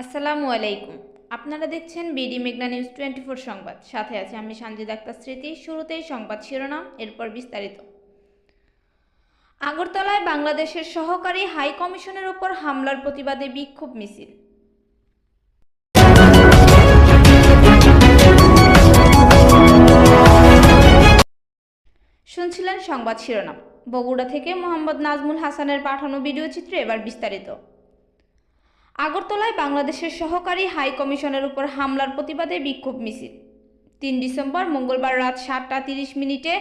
আসসালামু আলাইকুম। আপনারা দেখছেন বিডি মেঘনা নিউজ টোয়েন্টি ফোর সংবাদ। সাথে আছে আমি সঞ্জিত আক্তার স্মৃতি। শুরুতেই সংবাদ শিরোনাম, এরপর বিস্তারিত। আগরতলায় বাংলাদেশের সহকারী হাই কমিশনের ওপর হামলার প্রতিবাদে বিক্ষোভ মিছিল। শুনছিলেন সংবাদ শিরোনাম। বগুড়া থেকে মোহাম্মদ নাজমুল হাসানের পাঠানো ভিডিও চিত্রে এবার বিস্তারিত। আগরতলায় বাংলাদেশের সহকারী হাই কমিশনের উপর হামলার প্রতিবাদে বিক্ষোভ মিছিল। তিন ডিসেম্বর মঙ্গলবার রাত সাতটা তিরিশ মিনিটে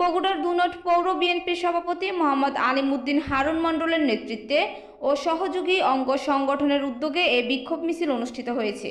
বগুড়ার দুনট পৌর বিএনপির সভাপতি মোহাম্মদ আলিমুদ্দিন হারুন মণ্ডলের নেতৃত্বে ও সহযোগী অঙ্গ সংগঠনের উদ্যোগে এ বিক্ষোভ মিছিল অনুষ্ঠিত হয়েছে।